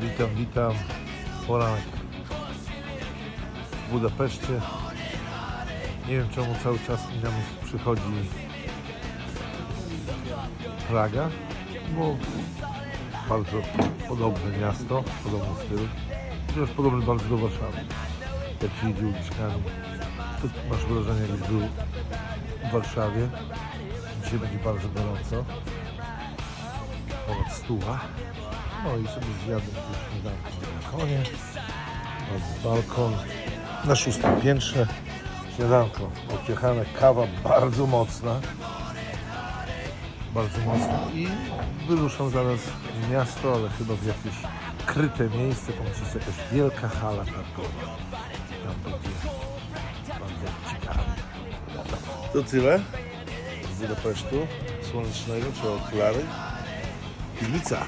Witam, witam. Poranek w Budapeszcie. Nie wiem czemu cały czas mi na myśl przychodzi Praga, bo bardzo podobne miasto, podobny styl. Chociaż podobny bardzo do Warszawy. Jak się idzie uliczkami, to masz wrażenie jakbyś był w Warszawie. Dzisiaj będzie bardzo gorąco. Ponad stuwa. No i sobie śniadanko na balkonie. Balkon na szóstym piętrze. Śniadanko odjechane, kawa bardzo mocna. Bardzo mocna. I wyruszam zaraz w miasto, ale chyba w jakieś kryte miejsce. Tam jest jakaś wielka hala targowa. Tam będzie bardzo ciekawe. To tyle z Budapesztu słonecznego czy okulary. Piwnica.